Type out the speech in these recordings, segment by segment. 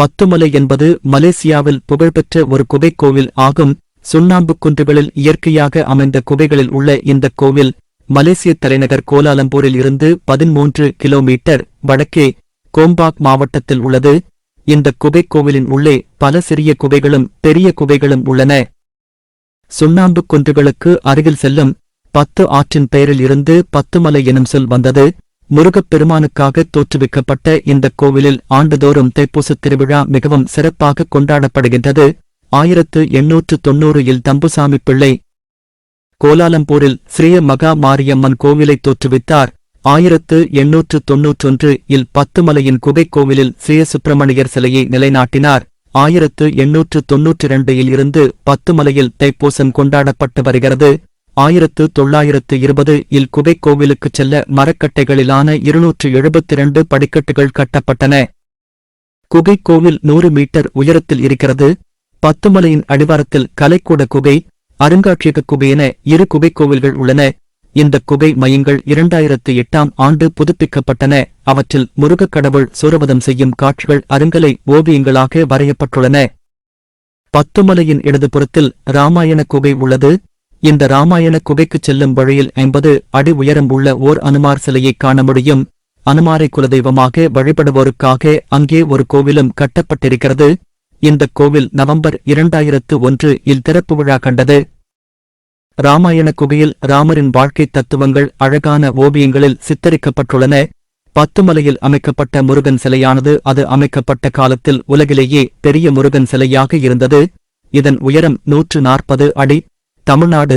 பத்துமலை என்பது மலேசியாவில் புகழ்பெற்ற ஒரு குகை கோவில் ஆகும். சுண்ணாம்பு குன்றுகளில் இயற்கையாக அமைந்த குகைகளில் உள்ள இந்த கோவில் மலேசிய தலைநகர் கோலாலம்பூரில் இருந்து பதிமூன்று கிலோமீட்டர் வடக்கே கோம்பாக் மாவட்டத்தில் உள்ளது. இந்த குகை கோவிலின் உள்ளே பல சிறிய குகைகளும் பெரிய குகைகளும் உள்ளன. சுண்ணாம்பு குன்றுகளுக்கு அருகில் செல்லும் பத்து ஆற்றின் பெயரில் இருந்து பத்துமலை எனும் சொல் வந்தது. முருகப் பெருமானுக்காக தோற்றுவிக்கப்பட்ட இந்த கோவிலில் ஆண்டுதோறும் தைப்பூசத் திருவிழா மிகவும் சிறப்பாக கொண்டாடப்படுகின்றது. ஆயிரத்து எண்ணூற்று தொன்னூறில் தம்புசாமி பிள்ளை கோலாலம்பூரில் ஸ்ரீய மகா மாரியம்மன் கோவிலை தோற்றுவித்தார். ஆயிரத்து எண்ணூற்று தொன்னூற்றொன்று இல் பத்துமலையின் குகை கோவிலில் ஸ்ரீய சுப்பிரமணியர் சிலையை நிலைநாட்டினார். ஆயிரத்து எண்ணூற்று தொன்னூற்றி இரண்டு இல் இருந்து பத்துமலையில் தைப்பூசம் கொண்டாடப்பட்டு வருகிறது. ஆயிரத்து தொள்ளாயிரத்து இருபது இல் குகைக் கோவிலுக்குச் செல்ல மரக்கட்டைகளிலான இருநூற்று எழுபத்தி இரண்டு படிக்கட்டுகள் கட்டப்பட்டன. குகைக் கோவில் நூறு மீட்டர் உயரத்தில் இருக்கிறது. பத்துமலையின் அடிவாரத்தில் கலைக்கூட குகை அருங்காட்சியக குகை என இரு குகைக்கோவில்கள் உள்ளன. இந்த குகை மையங்கள் இரண்டாயிரத்து எட்டாம் ஆண்டு புதுப்பிக்கப்பட்டன. அவற்றில் முருகக் கடவுள் சூரவதம் செய்யும் காட்சிகள் அருங்கலை ஓவியங்களாக வரையப்பட்டுள்ளன. பத்துமலையின் இடதுபுறத்தில் ராமாயண குகை உள்ளது. இந்த ராமாயண குகைக்குச் செல்லும் வழியில் ஐம்பது அடி உயரம் உள்ள ஓர் அனுமார் சிலையை காண முடியும். அனுமாரை குலதெய்வமாக வழிபடுவோருக்காக அங்கே ஒரு கோவிலும் கட்டப்பட்டிருக்கிறது. இந்த கோவில் நவம்பர் இரண்டாயிரத்து ஒன்று இல் திறப்பு விழா கண்டது. ராமாயண குகையில் ராமரின் வாழ்க்கை தத்துவங்கள் அழகான ஓவியங்களில் சித்தரிக்கப்பட்டுள்ளன. பத்துமலையில் அமைக்கப்பட்ட முருகன் சிலையானது அது அமைக்கப்பட்ட காலத்தில் உலகிலேயே பெரிய முருகன் சிலையாக இருந்தது. இதன் உயரம் நூற்று நாற்பது அடி தமிழ்நாடு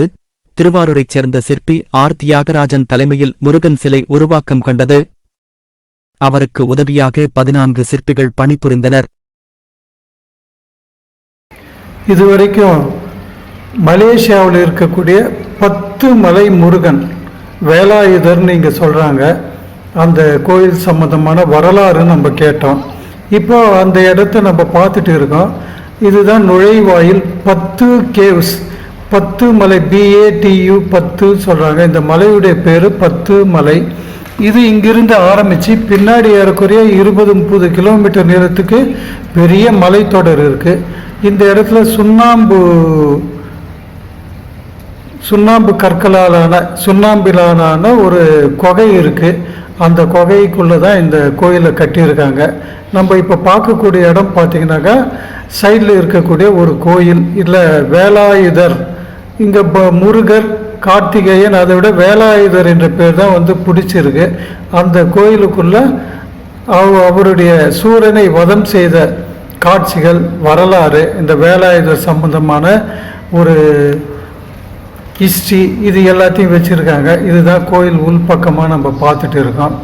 திருவாரூரைச் சேர்ந்த சிற்பி ஆர். தியாகராஜன் தலைமையில் முருகன் சிலை உருவாக்கம் கண்டது. அவருக்கு உதவியாக பதினான்கு சிற்பிகள் பணிபுரிந்தனர். இதுவரைக்கும் மலேசியாவில் இருக்கக்கூடிய பத்து மலை முருகன் வேலாயுதர்னு இங்கே சொல்கிறாங்க அந்த கோயில் சம்பந்தமான வரலாறு நம்ம கேட்டோம். இப்போ அந்த இடத்த நம்ம பார்த்துட்டு இருக்கோம். இதுதான் நுழைவாயில் பத்து கேவ்ஸ். பத்து மலை பிஏடியு பத்து சொல்கிறாங்க இந்த மலையுடைய பேர் பத்து மலை. இது இங்கிருந்து ஆரம்பித்து பின்னாடி ஏறக்குறைய இருபது முப்பது கிலோமீட்டர் நீளத்துக்கு பெரிய மலைத்தொடர் இருக்குது இந்த இடத்துல சுண்ணாம்பு சுண்ணாம்பு கற்களாலான சுண்ணாம்பிலான ஒரு குகை இருக்குது அந்த குகைக்குள்ளே தான் இந்த கோயிலை கட்டியிருக்காங்க. நம்ம இப்போ பார்க்கக்கூடிய இடம் பார்த்தீங்கன்னாக்கா சைடில் இருக்கக்கூடிய ஒரு கோயில் இல்லை வேலாயுதர் இங்கே முருகர் கார்த்திகேயன் அதை விட வேலாயுதர் என்ற பேர் தான் வந்து பிடிச்சிருக்கு. அந்த கோயிலுக்குள்ள அவ- அவருடைய சூரனை வதம் செய்த காட்சிகள் வரலாறு இந்த வேலாயுதர் சம்பந்தமான ஒரு ஹிஸ்ட்ரி இது எல்லாத்தையும் வச்சுருக்காங்க. இதுதான் கோயில் உள்பக்கமாக நம்ம பார்த்துட்டு இருக்கோம்.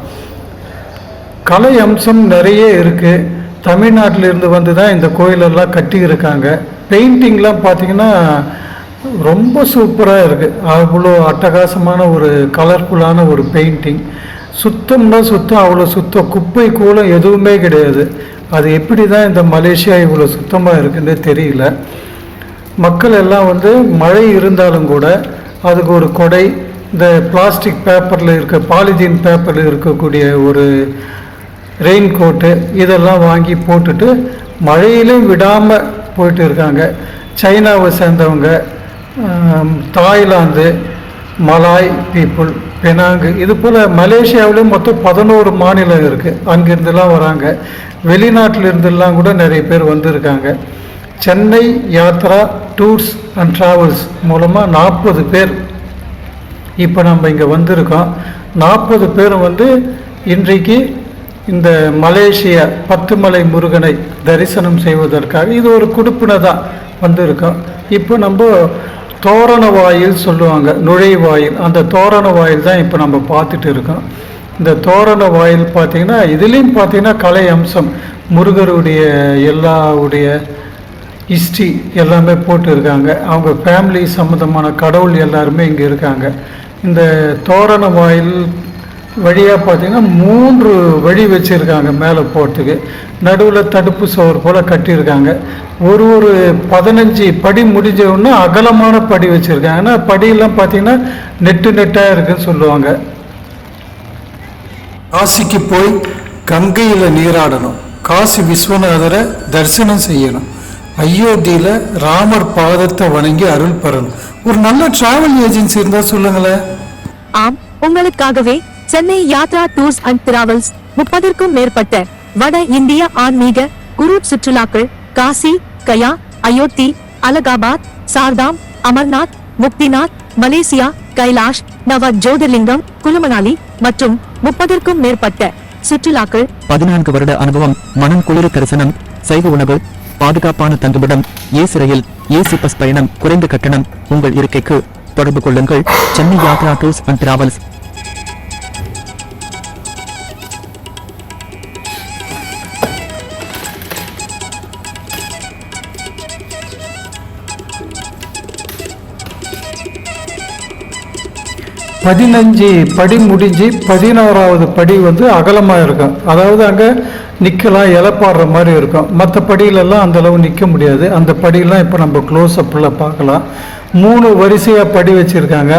கலை அம்சம் நிறைய இருக்குது தமிழ்நாட்டிலிருந்து வந்து தான் இந்த கோயிலெல்லாம் கட்டியிருக்காங்க. பெயிண்டிங்லாம் பார்த்தீங்கன்னா ரொம்ப சூப்பராக இருக்குது அவ்வளோ அட்டகாசமான ஒரு கலர்ஃபுல்லான ஒரு பெயிண்டிங் சுத்தம்னா சுத்தம் அவ்வளோ சுத்தம். குப்பை கூலம் எதுவுமே கிடையாது. அது எப்படி தான் இந்த மலேசியா இவ்வளோ சுத்தமாக இருக்குன்னு தெரியல. மக்கள் எல்லாம் வந்து மழை இருந்தாலும் கூட அதுக்கு ஒரு கொடை இந்த பிளாஸ்டிக் பேப்பரில் இருக்க பாலிதீன் பேப்பரில் இருக்கக்கூடிய ஒரு ரெயின் கோட்டு இதெல்லாம் வாங்கி போட்டுட்டு மழையிலும் விடாமல் போயிட்டு இருக்காங்க. சைனாவை சேர்ந்தவங்க தாய்லாந்து மலாய் பீப்புள் பெனாங்கு இது போல் மலேசியாவிலும் மொத்தம் பதினோரு மாநிலம் இருக்குது அங்கிருந்துலாம் வராங்க. வெளிநாட்டிலிருந்துலாம் கூட நிறைய பேர் வந்திருக்காங்க. Chennai Yatra tours and travels மூலமாக நாற்பது பேர் இப்போ நம்ம இங்கே வந்திருக்கோம். நாற்பது பேரும் வந்து இன்றைக்கு இந்த மலேசிய பத்துமலை முருகனை தரிசனம் செய்வதற்காக இது ஒரு குடுப்பினை தான் வந்திருக்கோம். இப்போ நம்ம தோரண வாயில் சொல்லுவாங்க நுழைவாயில் அந்த தோரண வாயில் தான் இப்போ நம்ம பார்த்துட்டு இருக்கோம். இந்த தோரண வாயில் பார்த்திங்கன்னா இதுலேயும் பார்த்தீங்கன்னா கலை அம்சம். முருகருடைய எல்லாவுடைய ஹிஸ்ட்ரி எல்லாமே போட்டு இருக்காங்க அவங்க ஃபேமிலி சம்மந்தமான கடவுள் எல்லாருமே இங்கே இருக்காங்க. இந்த தோரண வாயில் வழியாக பார்த்தீங்கன்னா மூன்று வழி வச்சுருக்காங்க மேலே போகிறதுக்கு நடுவில் தடுப்பு சுவர் போல் கட்டியிருக்காங்க. ஒரு ஒரு பதினஞ்சு படி முடிஞ்ச உடனே அகலமான படி வச்சுருக்காங்க. ஏன்னா படியெல்லாம் பார்த்தீங்கன்னா நெட்டு நெட்டாக இருக்குன்னு சொல்லுவாங்க. காசிக்கு போய் கங்கையில் நீராடணும். காசி விஸ்வநாதரை தரிசனம் செய்யணும். அயோத்தியில் ராமர் பாதத்தை வணங்கி அருள் பெறணும். ஒரு நல்ல டிராவல் ஏஜென்சி இருந்தால் சொல்லுங்களேன். ஆம் உங்களுக்காகவே Chennai Yatra tours and travels முப்பதற்கும் மேற்பட்ட வட இந்திய ஆன்மீக குரு சுற்றுலாக்கள் காசி கயா அயோத்தி அலகாபாத் சார்தாம் அமர்நாத் முக்திநாத் மலேசியா கைலாஷ் நவ ஜோதிர்லிங்கம் குலுமனாலி மற்றும் முப்பதற்கும் மேற்பட்ட சுற்றுலாக்கள். பதினான்கு வருட அனுபவம் மனம் குளிர தரிசனம் சைவ உணவு பாதுகாப்பான தங்குமிடம் ஏசி ரயில் ஏசி பஸ் பயணம் குறைந்த கட்டணம் உங்கள் இருக்கைக்கு தொடர்பு கொள்ளுங்கள். Chennai Yatra tours and travels. பதினஞ்சு படி முடிஞ்சு பதினோராவது படி வந்து அகலமாக இருக்கும். அதாவது அங்கே நிற்கலாம் இலப்பாடுற மாதிரி இருக்கும். மற்ற படியிலெல்லாம் அந்தளவு நிற்க முடியாது. அந்த படியெல்லாம் இப்போ நம்ம க்ளோஸ் அப்பில் பார்க்கலாம். மூணு வரிசையாக படி வச்சுருக்காங்க.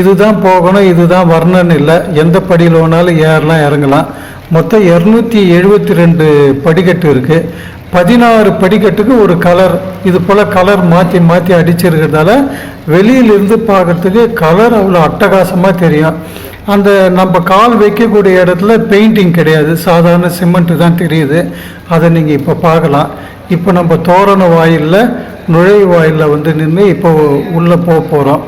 இதுதான் போகணும் இதுதான் வரணும்னு இல்லை. எந்த படியில் வேணாலும் ஏறலாம் இறங்கலாம். மொத்தம் இரநூத்தி எழுபத்தி ரெண்டு படிக்கட்டு இருக்குது பதினாறு படிக்கட்டுக்கு ஒரு கலர் இது போல் கலர் மாற்றி மாற்றி அடிச்சிருக்கிறதால வெளியிலிருந்து பார்க்கறதுக்கு கலர் அவ்வளோ அட்டகாசமாக தெரியும். அந்த நம்ம கால் வைக்கக்கூடிய இடத்துல பெயிண்டிங் கிடையாது. சாதாரண சிமெண்ட்டு தான் தெரியுது. அதை நீங்கள் இப்போ பார்க்கலாம். இப்போ நம்ம தோரண வாயிலில் நுழைவு வாயிலில் வந்து நின்று இப்போ உள்ளே போக போகிறோம்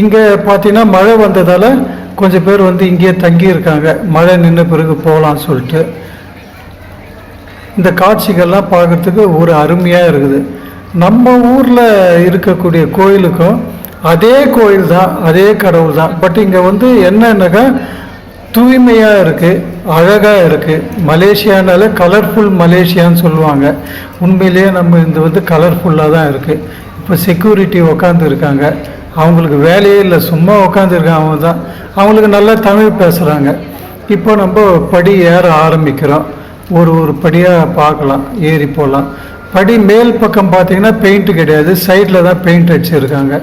இங்கே பார்த்தீங்கன்னா மழை வந்ததால் கொஞ்சம் பேர் வந்து இங்கேயே தங்கியிருக்காங்க. மழை நின்ற பிறகு போகலான்னு சொல்லிட்டு. இந்த காட்சிகள்லாம் பார்க்கறதுக்கு ஒரு அருமையாக இருக்குது. நம்ம ஊரில் இருக்கக்கூடிய கோயிலுக்கும் அதே கோயில் தான் அதே கடவுள் தான். பட் இங்கே வந்து என்னென்னக்கா தூய்மையாக இருக்குது அழகாக இருக்குது மலேசியானால கலர்ஃபுல் மலேசியான்னு சொல்லுவாங்க. உண்மையிலேயே நம்ம இது வந்து கலர்ஃபுல்லாக தான் இருக்குது இப்போ செக்யூரிட்டி உக்காந்துருக்காங்க அவங்களுக்கு வேலையே இல்லை சும்மா உக்காந்துருக்காங்க அவங்க தான் அவங்களுக்கு நல்லா தமிழ் பேசுகிறாங்க இப்போ நம்ம படி ஏற ஆரம்பிக்கிறோம். ஒரு ஒரு படியாக பார்க்கலாம் ஏறி போகலாம் படி மேல் பக்கம் பார்த்தீங்கன்னா பெயிண்ட் கிடையாது சைடில் தான் பெயிண்ட் அடிச்சிருக்காங்க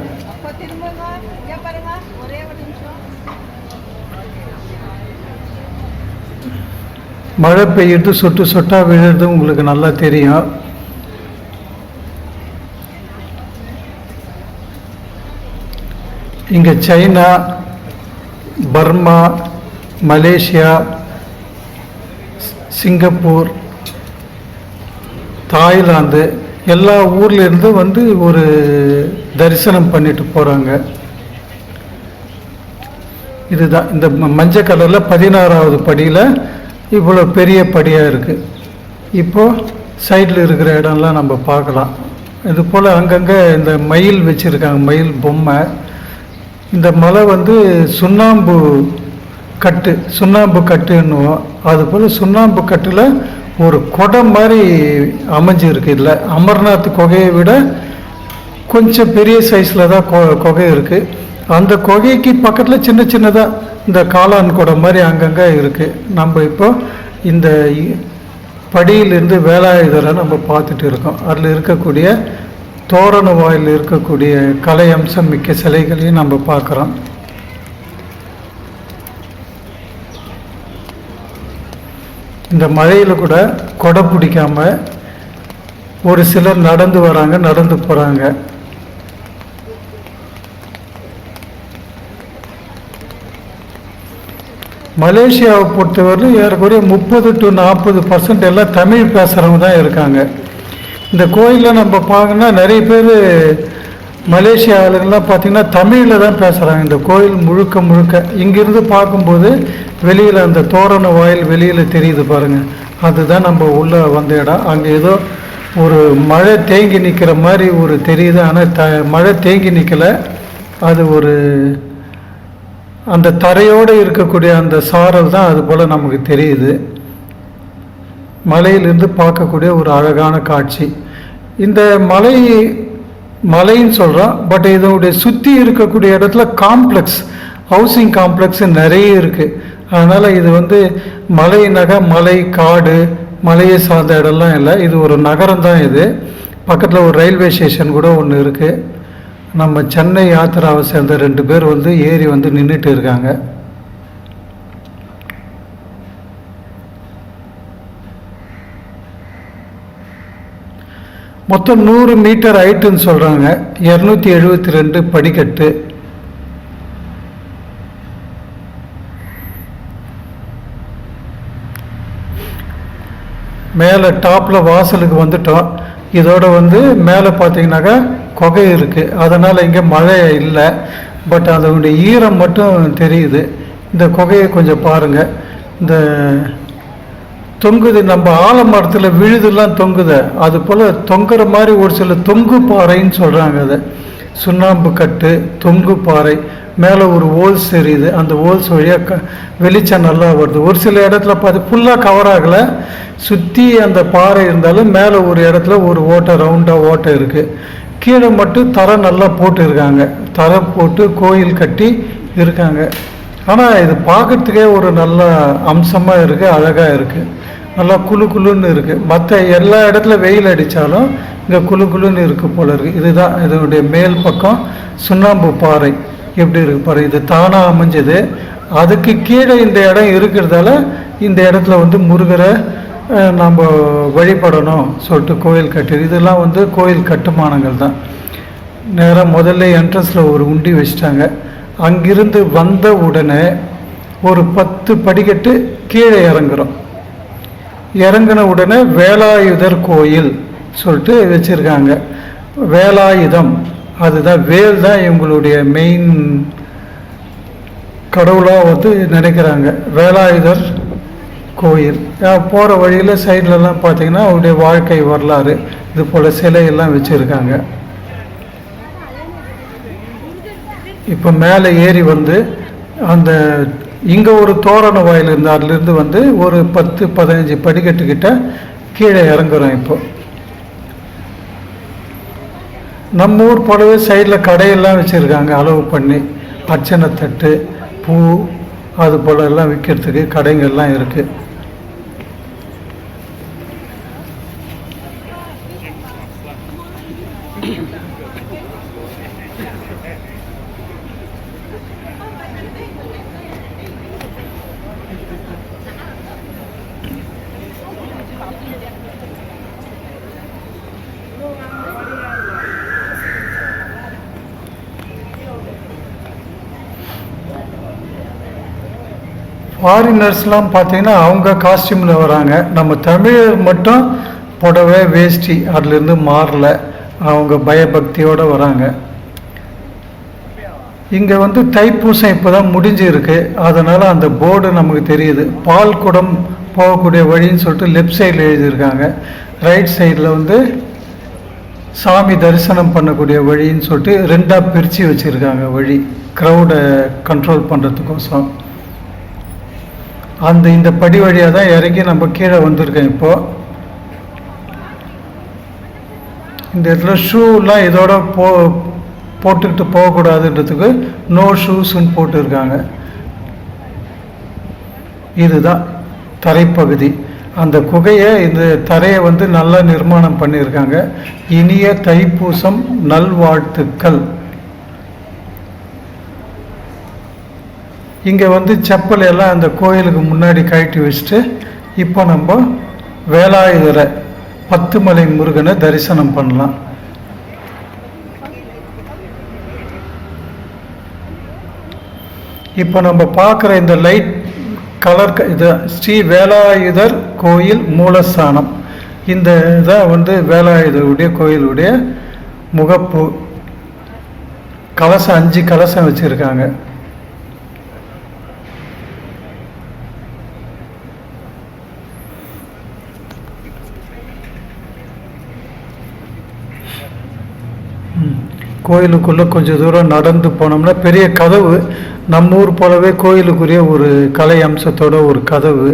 மழை பெய்யுறது சொட்டு சொட்டாக விழுறது உங்களுக்கு நல்லா தெரியும். இங்கே China Burma Malaysia Singapore Thailand எல்லா ஊர்லேருந்து வந்து ஒரு தரிசனம் பண்ணிட்டு போகிறாங்க இதுதான் இந்த ம- மஞ்சள் கலரில் பதினாறாவது படியில் இவ்வளோ பெரிய படியாக இருக்குது இப்போது சைடில் இருக்கிற இடம்லாம் நம்ம பார்க்கலாம். இது போல் அங்கங்கே இந்த மயில் வச்சுருக்காங்க மயில் பொம்மை. இந்த மலை வந்து சுண்ணாம்பு கட்டு சுண்ணாம்பு கட்டுன்னுவோம். அது போல் சுண்ணாம்பு கட்டில் ஒரு குடம் மாதிரி அமைஞ்சிருக்கு இதில். அமர்நாத் குகையை விட கொஞ்சம் பெரிய சைஸில் தான் கொ- குகை இருக்குது அந்த குகைக்கு பக்கத்தில் சின்ன சின்னதாக இந்த காளான் குடம் மாதிரி அங்கங்கே இருக்குது நம்ம இப்போ இந்த படியிலிருந்து வேலாயுதரை நம்ம பார்த்துட்டு இருக்கோம். அதில் இருக்கக்கூடிய தோரண வாயில் இருக்கக்கூடிய கலை அம்சம் மிக்க சிலைகளையும் நம்ம பார்க்குறோம். இந்த மழையில் கூட கொடை பிடிக்காம ஒரு சிலர் நடந்து வராங்க நடந்து போகிறாங்க மலேசியாவை பொறுத்தவரையிலும் ஏறக்குறைய முப்பது டு நாற்பது பர்சன்ட் எல்லாம் தமிழ் பேசுகிறவங்க தான் இருக்காங்க. இந்த கோயிலில் நம்ம பார்க்கணும்னா நிறைய பேர் மலேசியா பார்த்திங்கன்னா தமிழில் தான் பேசுகிறாங்க இந்த கோயில் முழுக்க முழுக்க. இங்கிருந்து பார்க்கும்போது வெளியில் அந்த தோரண வாயில் வெளியில் தெரியுது பாருங்கள் அதுதான் நம்ம உள்ளே வந்த இடம். அங்கே ஏதோ ஒரு மழை தேங்கி நிற்கிற மாதிரி ஒரு தெரியுது. ஆனால் த மழை தேங்கி நிற்கலை அது ஒரு அந்த தரையோடு இருக்கக்கூடிய அந்த சாரல் தான் அது போல் நமக்கு தெரியுது. மலையிலிருந்து பார்க்கக்கூடிய ஒரு அழகான காட்சி. இந்த மலை மலைன்னு சொல்கிறோம் பட் இதனுடைய சுற்றி இருக்கக்கூடிய இடத்துல காம்ப்ளெக்ஸ் ஹவுசிங் காம்ப்ளெக்ஸ் நிறைய இருக்குது அதனால் இது வந்து மலை நகை மலை காடு மலையை சார்ந்த இடம்லாம் இல்லை. இது ஒரு நகரம் தான் இது. பக்கத்தில் ஒரு ரயில்வே ஸ்டேஷன் கூட ஒன்று இருக்குது நம்ம சென்னை யாத்திராவை சேர்ந்த ரெண்டு பேர் வந்து ஏறி வந்து நின்றுட்டு இருக்காங்க. மொத்தம் நூறு மீட்டர் ஹைட்டுன்னு சொல்கிறாங்க இரநூத்தி எழுபத்தி ரெண்டு படிக்கட்டு. மேலே டாப்பில் வாசலுக்கு வந்துட்டோம். இதோட வந்து மேலே பார்த்தீங்கன்னாக்கா குகை இருக்குது அதனால் இங்கே மழை இல்லை. பட் அதனுடைய ஈரம் மட்டும் தெரியுது. இந்த குகையை கொஞ்சம் பாருங்கள் இந்த தொங்குது நம்ம ஆலமரத்தில் விழுதுலாம் தொங்குது. அது போல் தொங்குற மாதிரி ஒரு சில தொங்கு பாறைன்னு சொல்கிறாங்க அதை. சுண்ணாம்பு கட்டு தொங்கு பாறை மேலே ஒரு ஓல்ஸ் தெரியுது அந்த ஓல்ஸ் வழியாக க வெளிச்சம் நல்லா வருது. ஒரு சில இடத்துல பார்த்து ஃபுல்லாக கவர் ஆகலை. சுற்றி அந்த பாறை இருந்தாலும் மேலே ஒரு இடத்துல ஒரு ஓட்டை ரவுண்டாக ஓட்டை இருக்குது கீழே மட்டும் தரை நல்லா போட்டுருக்காங்க. தரை போட்டு கோயில் கட்டி இருக்காங்க. ஆனால் இது பார்க்கறதுக்கே ஒரு நல்ல அம்சமாக இருக்குது அழகாக இருக்குது நல்லா குழு குழுன்னு இருக்குது மற்ற எல்லா இடத்துல வெயில் அடித்தாலும் இங்கே குழு குழுன்னு இருக்குது போல இருக்குது இதுதான் இதனுடைய மேல் பக்கம் சுண்ணாம்பு பாறை. எப்படி இருக்கு பாரு இது தானாக அமைஞ்சது. அதுக்கு கீழே இந்த இடம் இருக்கிறதால இந்த இடத்துல வந்து முருகரை நம்ம வழிபடணும் சொல்லிட்டு கோயில் கட்டு இதெல்லாம் வந்து கோயில் கட்டுமானங்கள் தான். நேராக முதல்ல என்ட்ரன்ஸில் ஒரு உண்டி வச்சிட்டாங்க. அங்கிருந்து வந்த உடனே ஒரு பத்து படிக்கட்டு கீழே இறங்குறோம். இறங்கின உடனே வேலாயுதர் கோயில் சொல்லிட்டு வச்சுருக்காங்க. வேலாயுதம் அதுதான் வேல் தான் இவங்களுடைய மெயின் கடவுளாக வந்து நினைக்கிறாங்க. வேலாயுதர் கோயில். போகிற வழியில் சைட்லலாம் பார்த்திங்கன்னா அவருடைய வாழ்க்கை வரலாறு இது போல் சிலையெல்லாம் வச்சுருக்காங்க. இப்போ மேலே ஏறி வந்து அந்த இங்கே ஒரு தோரண வாயில் இருந்து அதுலேருந்து வந்து ஒரு பத்து பதினஞ்சு படிக்கட்டுக்கிட்ட கீழே இறங்குறோம் இப்போ நம்ம ஊர் போலவே சைடில் கடையெல்லாம் வச்சுருக்காங்க அளவு பண்ணி அர்ச்சனை தட்டு பூ அது போல எல்லாம் விற்கிறதுக்கு கடைங்கள்லாம் இருக்குது ஃபாரினர்ஸ்லாம் பார்த்தீங்கன்னா அவங்க காஸ்டியூமில் வராங்க. நம்ம தமிழர் மட்டும் புடவை வேஷ்டி அதுலேருந்து மாறல. அவங்க பயபக்தியோடு வராங்க. இங்கே வந்து தைப்பூசம் இப்போ தான் முடிஞ்சிருக்கு. அதனால் அந்த போர்டு நமக்கு தெரியுது. பால் குடம் போகக்கூடிய வழின்னு சொல்லிட்டு லெஃப்ட் சைடில் எழுதியிருக்காங்க. ரைட் சைடில் வந்து சாமி தரிசனம் பண்ணக்கூடிய வழின்னு சொல்லிட்டு ரெண்டாக பிரித்து வச்சுருக்காங்க வழி. க்ரௌடை கண்ட்ரோல் பண்ணுறதுக்கோசம் அந்த இந்த படி வழியாக தான் இறங்கி நம்ம கீழே வந்திருக்கோம் இப்போது இந்த இடத்துல ஷூலாம் இதோட போ போட்டுக்கிட்டு போகக்கூடாதுன்றதுக்கு நோ ஷூஸ்ன்னு போட்டிருக்காங்க. இதுதான் தரைப்பகுதி. அந்த குகையை இந்த தரையை வந்து நல்லா நிர்மாணம் பண்ணியிருக்காங்க. இனிய தைப்பூசம் நல்வாழ்த்துக்கள். இங்கே வந்து செப்பல் எல்லாம் அந்த கோயிலுக்கு முன்னாடி கழட்டி வச்சுட்டு இப்போ நம்ம வேலாயுதரை பத்துமலை முருகனை தரிசனம் பண்ணலாம். இப்போ நம்ம பார்க்குற இந்த லைட் கலர் க- இது ஸ்ரீ வேலாயுதர் கோயில் மூலஸ்தானம். இந்த இதான் வந்து வேலாயுதருடைய கோயிலுடைய முகப்பு கலசம் அஞ்சு கலசம் வச்சுருக்காங்க. கோயிலுக்குள்ளே கொஞ்சம் தூரம் நடந்து போனோம்னா பெரிய கதவு நம்ம ஊர் போலவே கோயிலுக்குரிய ஒரு கலை அம்சத்தோட ஒரு கதவு.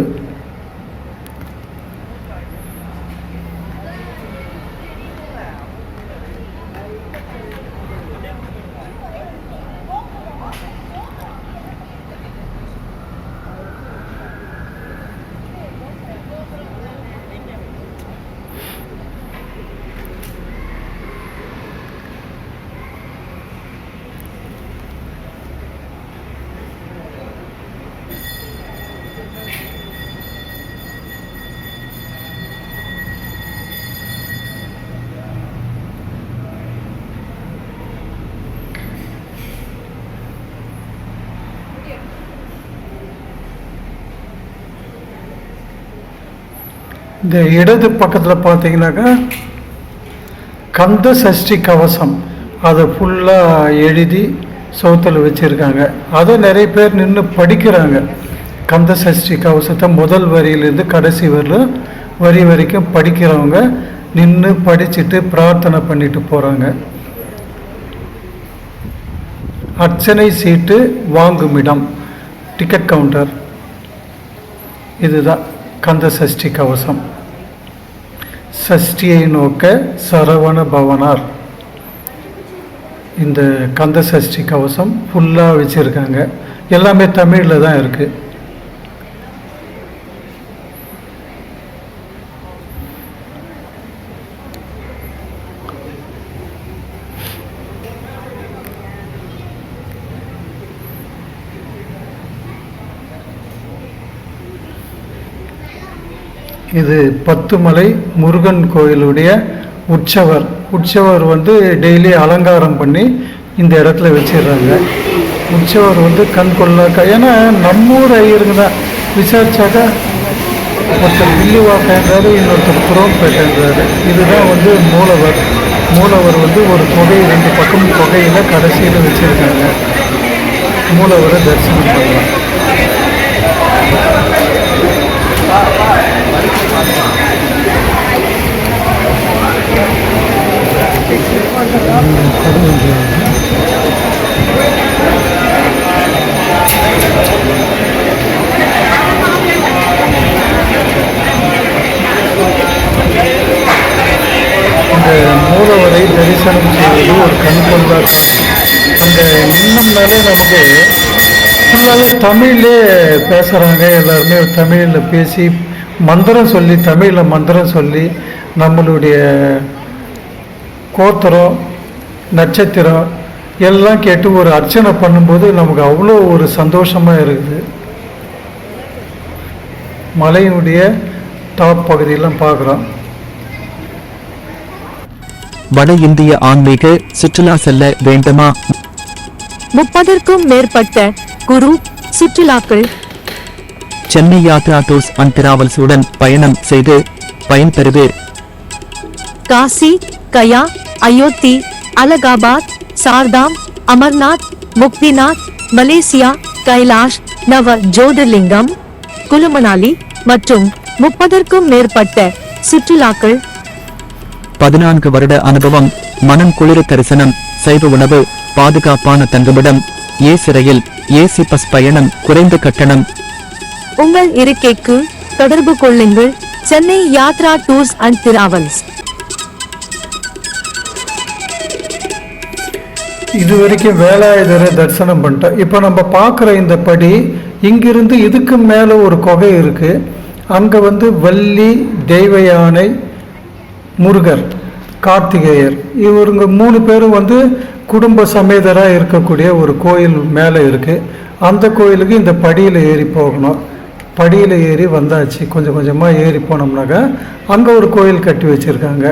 இந்த இடது பக்கத்தில் பார்த்தீங்கன்னாக்கா கந்த சஷ்டி கவசம். அதை ஃபுல்லாக எழுதி சவுத்தில் வச்சுருக்காங்க. அதை நிறைய பேர் நின்று படிக்கிறாங்க. கந்த சஷ்டி கவசத்தை முதல் வரியிலேருந்து கடைசி வரலும் வரி வரைக்கும் படிக்கிறவங்க நின்று படிச்சுட்டு பிரார்த்தனை பண்ணிட்டு போகிறாங்க அர்ச்சனை சீட்டு வாங்கும் இடம் டிக்கெட் கவுண்டர். இதுதான். கந்த சஷ்டி கவசம். சஷ்டியை நோக்க சரவண பவனார். இந்த கந்த சஷ்டி கவசம் ஃபுல்லாக வச்சுருக்காங்க. எல்லாமே தமிழில் தான் இருக்குது இது பத்துமலை முருகன் கோயிலுடைய உற்சவர். உற்சவர் வந்து டெய்லி அலங்காரம் பண்ணி இந்த இடத்துல வச்சிடுறாங்க. உற்சவர் வந்து கண் கொள்ளாக்கா ஏன்னா நம்மூர் ஐயருங்க தான். விசாரிச்சாக்கா ஒருத்தர் வில்லுவாக்கன்றாரு இன்னொருத்தர் புறம்பேட்டன்றாரு இதுதான் வந்து மூலவர். மூலவர் வந்து ஒரு தொகை ரெண்டு பக்கம் தொகையில் கடைசியில் வச்சுருக்காங்க. மூலவரை தரிசனம் பண்ணலாம். மூலவரை தரிசனம் செய்வது ஒரு கண் அந்த இன்னும்னாலே நமக்கு ஃபுல்லாகவே தமிழ்லே பேசுகிறாங்க எல்லாருமே தமிழில் பேசி மந்திரம் சொல்லி தமிழில் மந்திரம் சொல்லி நம்மளுடைய கோத்திரம் நட்சத்திரம் எல்லாம் கேட்டு ஒரு அர்ச்சனை பண்ணும்போது நமக்கு அவ்வளோ ஒரு சந்தோஷமாக இருக்குது. மலையினுடைய டாப் பகுதியெல்லாம் பார்க்குறோம். வட இந்திய ஆன்மீக சுற்றுலா செல்ல வேண்டுமா? முப்பதற்கும் மேற்பட்ட குரு சுற்றுலாக்கள் Chennai Yatra tours and travels உடன் பயணம் செய்து பயன்பெறுவீர். காசி கயா அயோத்தி அலகாபாத் சார்தாம் அமர்நாத் முக்திநாத் மலேசியா கைலாஷ் நவ ஜோதிர்லிங்கம் குலுமணாலி மற்றும் முப்பதற்கும் மேற்பட்ட சுற்றுலாக்கள். பதினான்கு வருட அனுபவம் மனம் குளிர தரிசனம் சைவ உணவு பாதுகாப்பான தங்குமிடம் ஏ சிறையில் ஏசி பஸ் பயணம் குறைந்த கட்டணம் உங்கள் இருக்கைக்கு தொடர்பு கொள்ளுங்கள். Chennai Yatra tours and travels. இது வரைக்கும் வேலாயுதரை தரிசனம் பண்ணிட்டோம். இப்போ நம்ம பார்க்குற இந்த படி இங்கிருந்து இதுக்கு மேலே ஒரு குகை இருக்குது அங்கே வந்து வள்ளி தெய்வ யானை முருகர் கார்த்திகேயர். இவருங்க மூணு பேரும் வந்து குடும்ப சமேதராக இருக்கக்கூடிய ஒரு கோயில் மேலே இருக்குது அந்த கோயிலுக்கு இந்த படியில் ஏறி போகணும். படியில் ஏறி வந்தாச்சு. கொஞ்சம் கொஞ்சமாக ஏறி போனோம்னாக்கா அங்கே ஒரு கோயில் கட்டி வச்சுருக்காங்க.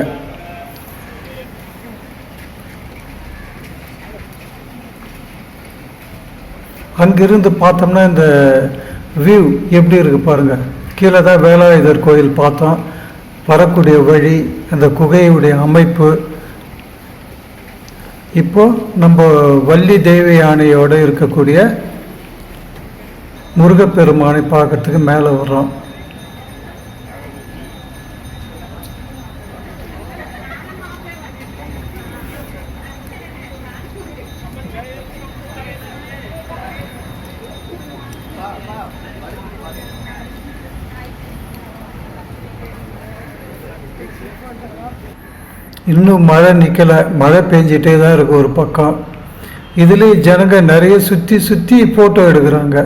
அங்கிருந்து பார்த்தோம்னா இந்த வியூ எப்படி இருக்குது பாருங்கள் கீழே தான் வேலாயுதர் கோயில் பார்த்தோம். வரக்கூடிய வழி அந்த குகையுடைய அமைப்பு. இப்போ நம்ம வள்ளி தெய்வ யானையோட இருக்கக்கூடிய முருகப்பெருமானை பார்க்கறதுக்கு மேலே வர்றோம். இன்னும் மழை நிற்கலை மழை பெஞ்சிட்டே தான் இருக்கு ஒரு பக்கம். இதுலேயும் ஜனங்க நிறைய சுற்றி சுற்றி ஃபோட்டோ எடுக்கிறாங்க.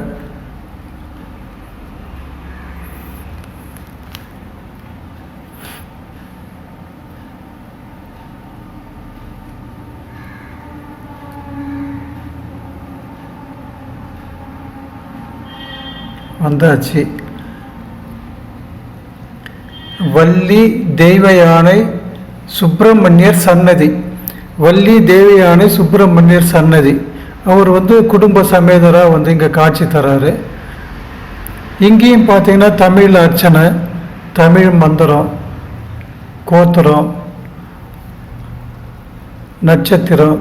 வந்தாச்சு. வள்ளி தெய்வ யானை சுப்பிரமணியர் சன்னதி. வள்ளி தேவயானை யானை சுப்பிரமணியர் சன்னதி. அவர் வந்து குடும்ப சமேதராக வந்து இங்கே காட்சி தராரு. இங்கேயும் பார்த்தீங்கன்னா தமிழ் அர்ச்சனை தமிழ் மந்திரம் கோத்திரம் நட்சத்திரம்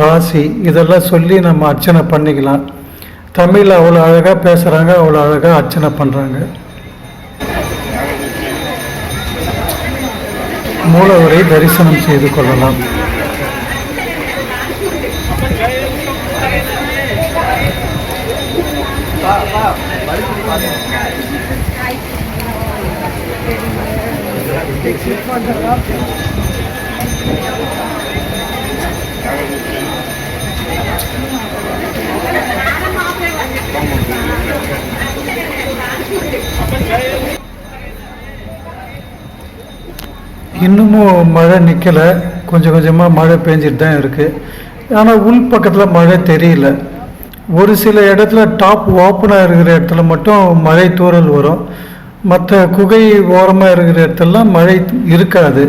ராசி இதெல்லாம் சொல்லி நம்ம அர்ச்சனை பண்ணிக்கலாம். தமிழ் அவ்வளோ அழகாக பேசுகிறாங்க அவ்வளோ அழகாக அர்ச்சனை பண்ணுறாங்க மூலவரை தரிசனம் செய்து கொள்ளலாம். இன்னமும் மழை நிற்கலை கொஞ்சம் கொஞ்சமாக மழை பெஞ்சிட்டு தான் இருக்குது ஆனால் உள் பக்கத்தில் மழை தெரியல. ஒரு சில இடத்துல டாப் ஓப்பனாக இருக்கிற இடத்துல மட்டும் மழை தூரல் வரும். மற்ற குகை ஓரமாக இருக்கிற இடத்துலலாம் மழை இருக்காது.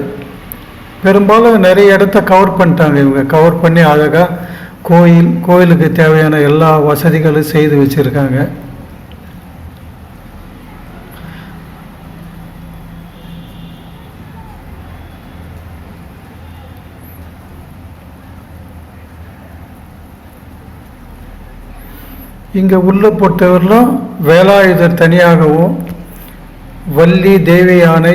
பெரும்பாலும் நிறைய இடத்த கவர் பண்ணிட்டாங்க இவங்க. கவர் பண்ணி அழகாக கோயில் கோயிலுக்கு தேவையான எல்லா வசதிகளும் செய்து வச்சுருக்காங்க. இங்கே உள்ள பொறுத்தவரையிலும் வேலாயுதர் தனியாகவும் வள்ளி தேவி யானை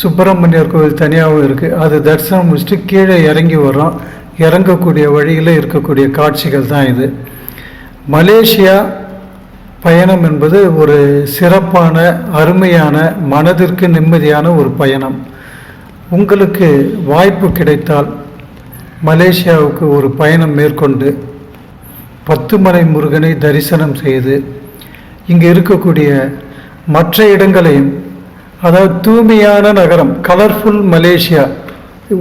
சுப்பிரமணியர் கோவில் தனியாகவும் இருக்குது அது தரிசனம் முடிச்சுட்டு கீழே இறங்கி வர்றோம். இறங்கக்கூடிய வழியில் இருக்கக்கூடிய காட்சிகள் தான் இது. மலேசியா பயணம் என்பது ஒரு சிறப்பான அருமையான மனதிற்கு நிம்மதியான ஒரு பயணம். உங்களுக்கு வாய்ப்பு கிடைத்தால் மலேசியாவுக்கு ஒரு பயணம் மேற்கொண்டு பத்துமலை முருகனை தரிசனம் செய்து இங்கே இருக்கக்கூடிய மற்ற இடங்களையும் அதாவது தூய்மையான நகரம் கலர்ஃபுல் மலேசியா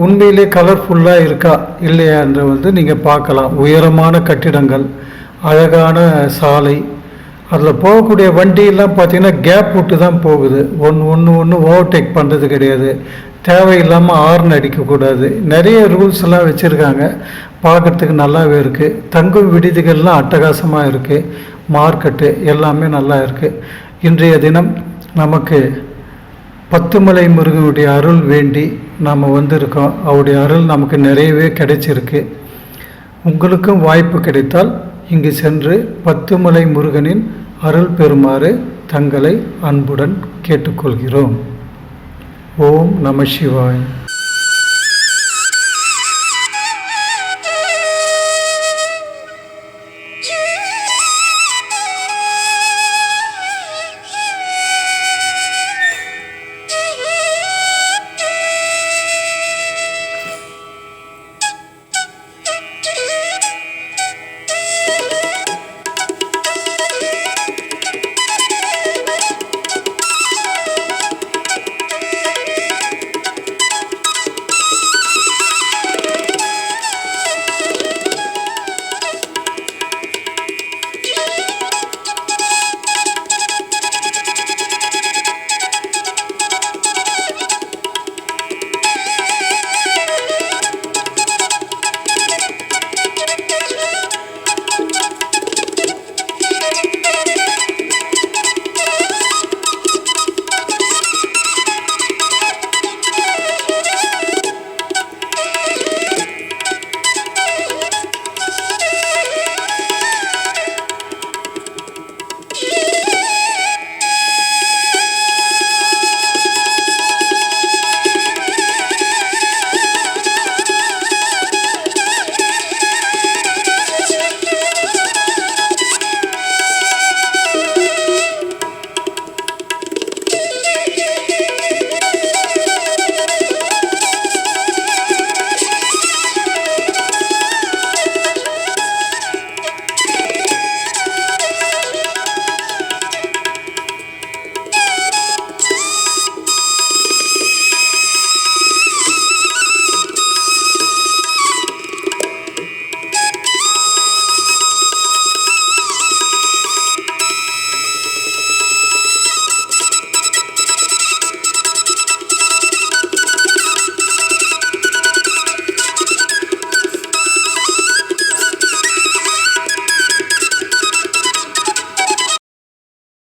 உண்மையிலே கலர்ஃபுல்லாக இருக்கா இல்லையா என்று வந்து நீங்கள் பார்க்கலாம். உயரமான கட்டிடங்கள் அழகான சாலை அதில் போகக்கூடிய வண்டியெல்லாம் பார்த்திங்கன்னா கேப் விட்டு தான் போகுது. ஒன்று ஒன்று ஒன்று ஓவர்டேக் பண்ணுறது கிடையாது. தேவையில்லாமல் ஆர்ன் அடிக்கக்கூடாது. நிறைய ரூல்ஸ் எல்லாம் வச்சுருக்காங்க. பார்க்கறதுக்கு நல்லாவே இருக்குது தங்கும் விடுதிகள்லாம் அட்டகாசமாக இருக்குது மார்க்கெட்டு எல்லாமே நல்லா இருக்குது இன்றைய தினம் நமக்கு பத்துமலை முருகனுடைய அருள் வேண்டி நாம் வந்திருக்கோம். அவருடைய அருள் நமக்கு நிறையவே கிடைச்சிருக்கு. உங்களுக்கும் வாய்ப்பு கிடைத்தால் இங்கு சென்று பத்துமலை முருகனின் அருள் பெறுமாறு தங்களை அன்புடன் கேட்டுக்கொள்கிறோம். ஓம் நம சிவாய்